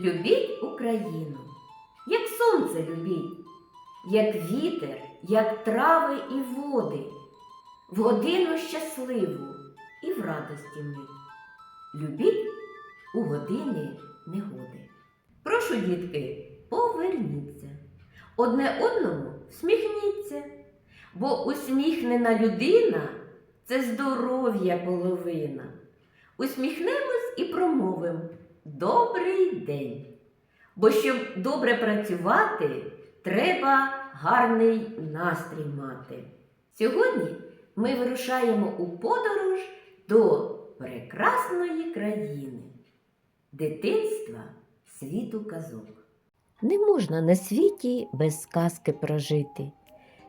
Любіть Україну, як сонце любіть, як вітер, як трави і води, в годину щасливу і в радості мить. Любіть у години негоди. Прошу, дітки, поверніться. Одне одному всміхніться, бо усміхнена людина це здоров'я половина. Усміхнемось і промовимо Добрий день. Бо щоб добре працювати, треба гарний настрій мати. Сьогодні ми вирушаємо у подорож до прекрасної країни, дитинства світу казок. Не можна на світі без сказки прожити,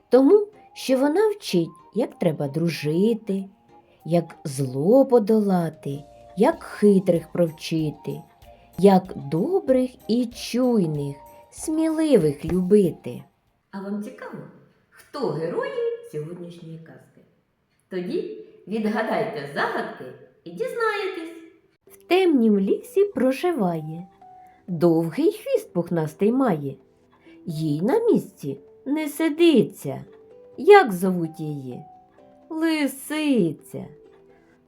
тому що вона вчить, як треба дружити, як зло подолати, як хитрих провчити, як добрих і чуйних, сміливих любити. А вам цікаво, хто герої сьогоднішньої казки? Тоді відгадайте загадки і дізнаєтесь. В темнім лісі проживає, довгий хвіст пухнастий має. Їй на місці не сидиться. Як зовуть її? Лисиця.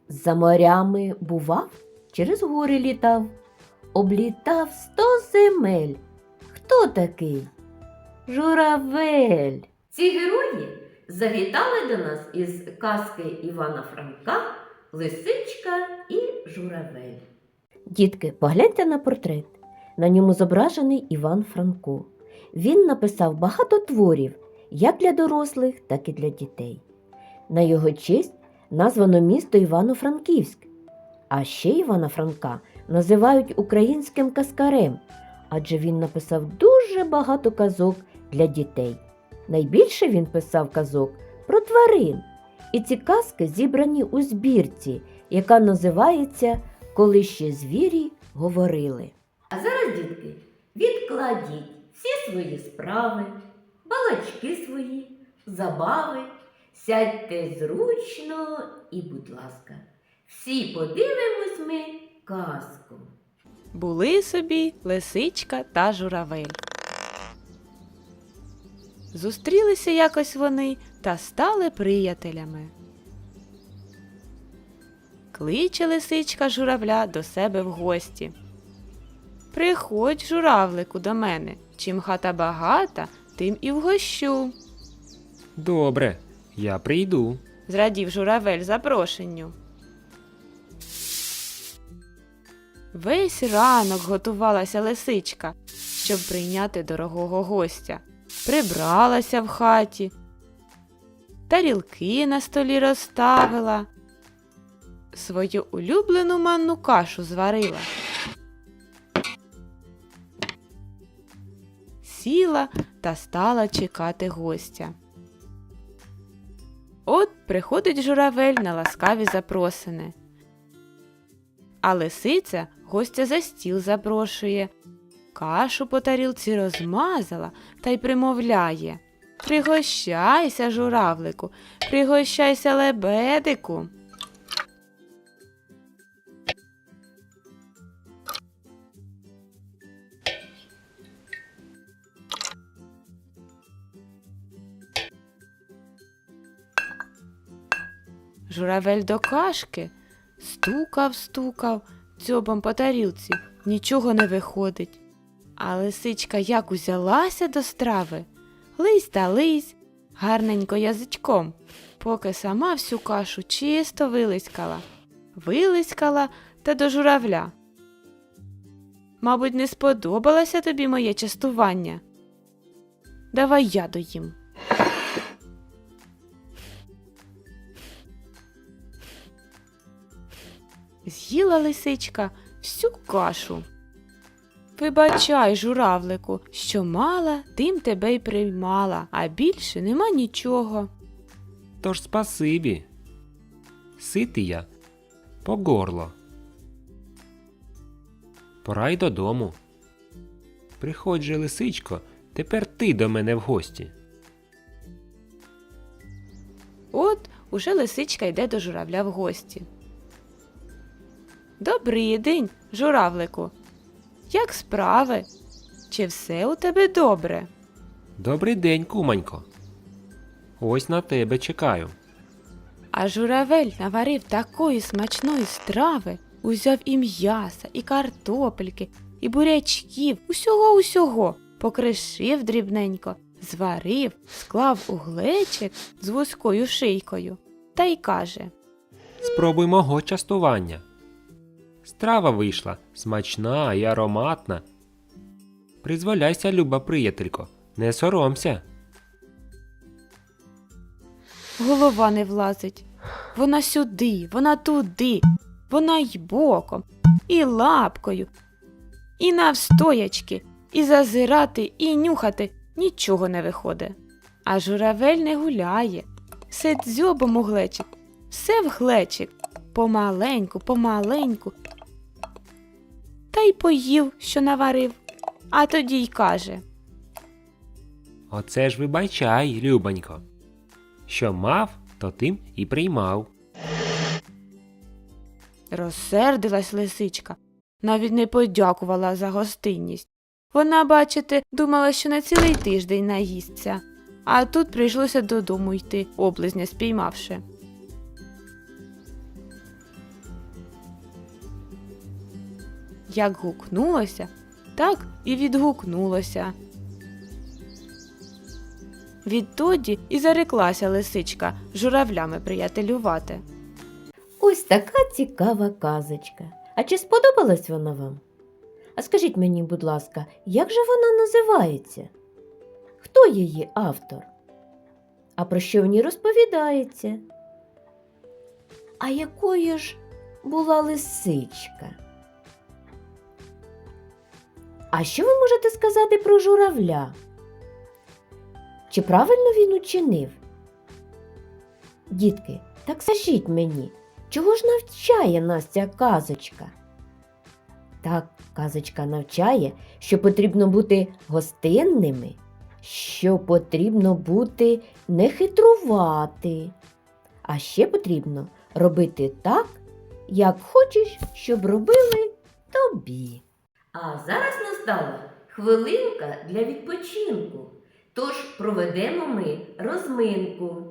За морями бував, через гори літав, облітав сто земель. Хто такий? Журавель. Ці герої завітали до нас із казки Івана Франка, Лисичка і Журавель. Дітки, погляньте на портрет. На ньому зображений Іван Франко. Він написав багато творів як для дорослих, так і для дітей. На його честь названо місто Івано-Франківськ. А ще Івана Франка називають українським казкарем, адже він написав дуже багато казок для дітей. Найбільше він писав казок про тварин. І ці казки зібрані у збірці, яка називається Коли ще звірі говорили. А зараз, дітки, відкладіть всі свої справи, балачки свої, забави, сядьте зручно і, будь ласка, всі подивимось ми казку. Були собі лисичка та журавель. Зустрілися якось вони та стали приятелями. Кличе лисичка журавля до себе в гості. Приходь, журавлику, до мене. Чим хата багата, тим і вгощу. Добре, я прийду. зрадів журавель запрошенню. Весь ранок готувалася лисичка, щоб прийняти дорогого гостя. Прибралася в хаті, тарілки на столі розставила, свою улюблену манну кашу зварила. Сіла та стала чекати гостя. От приходить журавель на ласкаві запросини. А лисиця гостя за стіл запрошує, кашу по тарілці розмазала та й примовляє Пригощайся, журавлику, пригощайся лебедику. Журавель до кашки стукав, стукав дзьобом по тарілці, нічого не виходить. А лисичка як узялася до страви, лись та лись, гарненько язичком, поки сама всю кашу чисто вилискала, вилискала та до журавля. Мабуть, не сподобалося тобі моє частування. Давай я доїм. З'їла лисичка всю кашу. Вибачай, журавлику, що мала, тим тебе й приймала, а більше нема нічого. Тож спасибі. Ситий я по горло. Пора й додому. Приходь же, лисичко, тепер ти до мене в гості. От уже лисичка йде до журавля в гості. Добрий день, журавлику. як справи? Чи все у тебе добре? Добрий день, кумонько. Ось на тебе чекаю. А журавель наварив такої смачної страви, узяв і м'яса, і картопельки, і бурячків, усього усього, покришив дрібненько, зварив, склав у глечик з вузькою шийкою та й каже: Спробуй мого частування. Страва вийшла смачна і ароматна. Призволяйся, люба приятелько, не соромся. голова не влазить. Вона сюди, вона туди, вона й боком, і лапкою, і навстоячки, і зазирати, і нюхати нічого не виходить. А журавель не гуляє, все дзьобом у глечик, все в глечик, помаленьку, помаленьку. Та й поїв, що наварив, а тоді й каже. Оце ж вибачай, любонько. Що мав, то тим і приймав. Розсердилась лисичка, навіть не подякувала за гостинність. Вона, бачите, думала, що на цілий тиждень наїсться, а тут прийшлося додому йти, облизня спіймавши. Як гукнулося, так і відгукнулося. Відтоді і зареклася лисичка журавлями приятелювати. Ось така цікава казочка. А чи сподобалась вона вам? А скажіть мені, будь ласка, як же вона називається? Хто її автор? А про що в ній розповідається? А якою ж була лисичка? А що ви можете сказати про журавля? Чи правильно він учинив? Дітки, так скажіть мені, чого ж навчає нас ця казочка? Так, казочка навчає, що потрібно бути гостинними, що потрібно бути не хитрувати, а ще потрібно робити так, як хочеш, щоб робили тобі. А зараз настала хвилинка для відпочинку. Тож проведемо ми розминку.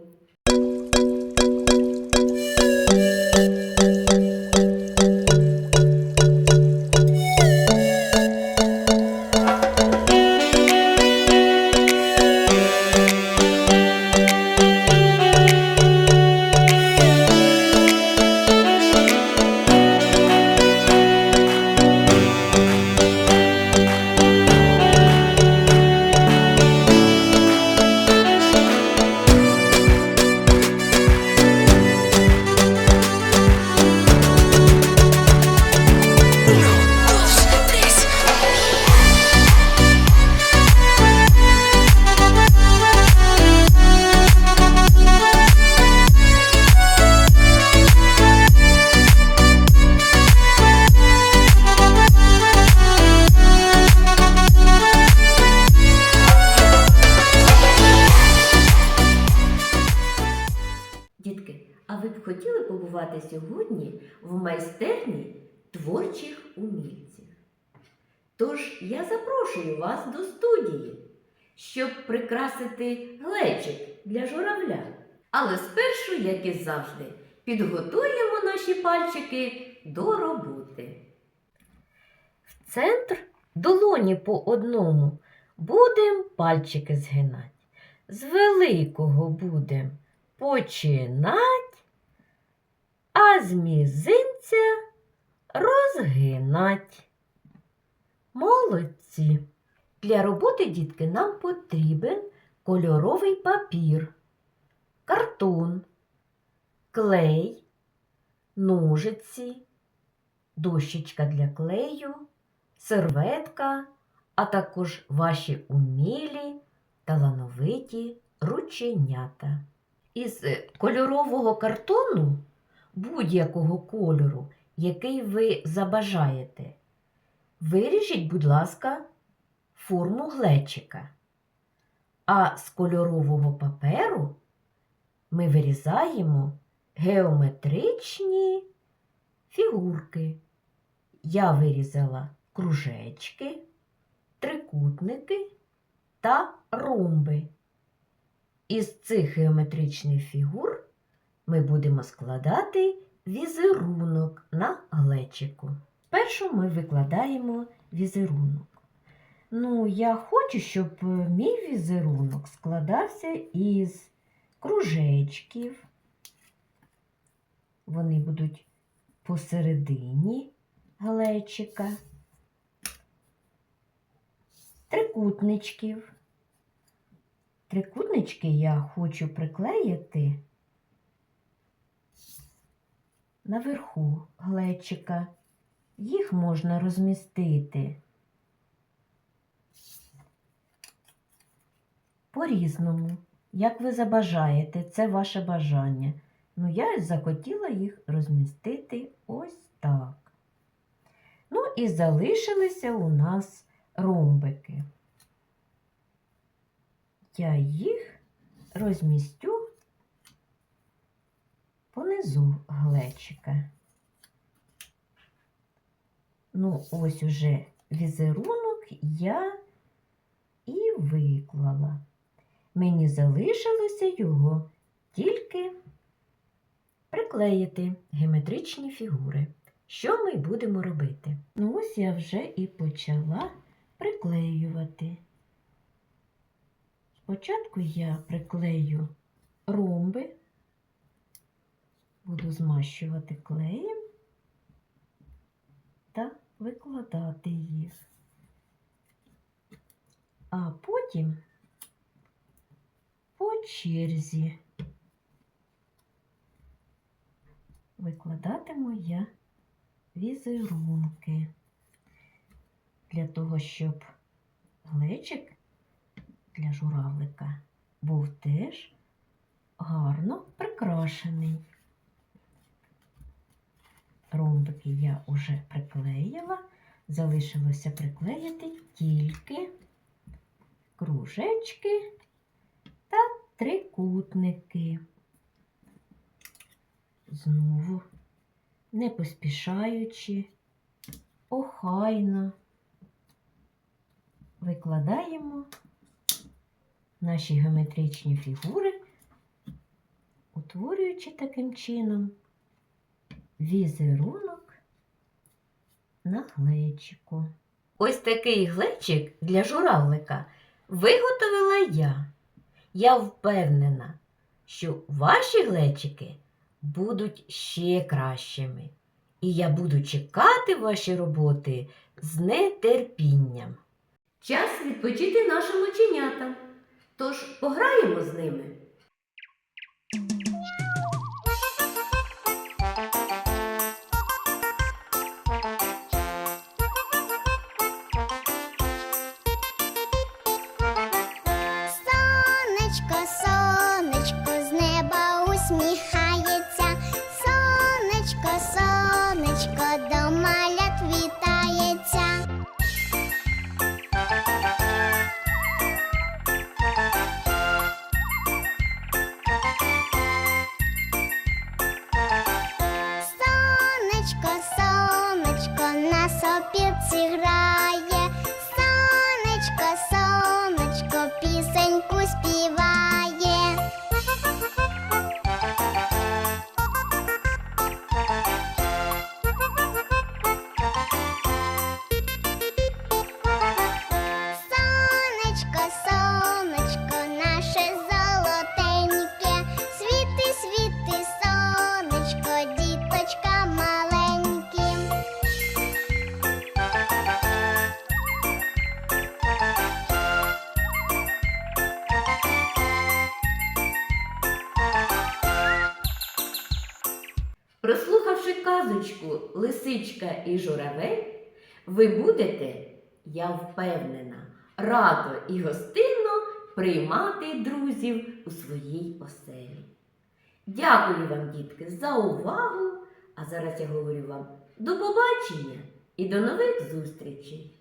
Майстерні творчих умільців? Тож я запрошую вас до студії, щоб прикрасити глечик для журавля. Але спершу, як і завжди, підготуємо наші пальчики до роботи. В центр долоні по одному будемо пальчики згинати. З великого будемо починать, а з мізинця розгинать. Молодці. Для роботи, дітки, нам потрібен кольоровий папір, картон, клей, ножиці, дощечка для клею, серветка, а також ваші умілі, талановиті рученята. Із е, кольорового картону будь-якого кольору, який ви забажаєте, виріжіть, будь ласка, форму глечика. А з кольорового паперу ми вирізаємо геометричні фігурки. Я вирізала кружечки, трикутники та ромби. Із цих геометричних фігур ми будемо складати візерунок на глечику. Першу ми викладаємо візерунок. Ну, я хочу, щоб мій візерунок складався із кружечків. Вони будуть посередині глечика, трикутничків. Трикутнички я хочу приклеїти наверху глечика. Їх можна розмістити по-різному, як ви забажаєте, це ваше бажання. Ну, я захотіла їх розмістити ось так. Ну і залишилися у нас ромбики. Я їх розмістю понизу глечика. Ну, ось уже візерунок я і виклала. Мені залишилося його тільки приклеїти геометричні фігури. Що ми будемо робити? Ну, ось я вже і почала приклеювати. Спочатку я приклею ромби, буду змащувати клеєм та викладати їх. А потім по черзі викладатиму я візерунки для того, щоб глечик для журавлика був теж гарно прикрашений. Ромбики я уже приклеїла, залишилося приклеїти тільки кружечки та трикутники. Знову, не поспішаючи, охайно викладаємо наші геометричні фігури, утворюючи таким чином візерунок на глечику. Ось такий глечик для журавлика виготовила я. Я впевнена, що ваші глечики будуть ще кращими. І я буду чекати ваші роботи з нетерпінням. Час відпочити нашим оченятам. Тож пограємо з ними. Казочку Лисичка і журавель, ви будете, я впевнена, радо і гостинно приймати друзів у своїй оселі. Дякую вам, дітки, за увагу. А зараз я говорю вам до побачення і до нових зустрічей!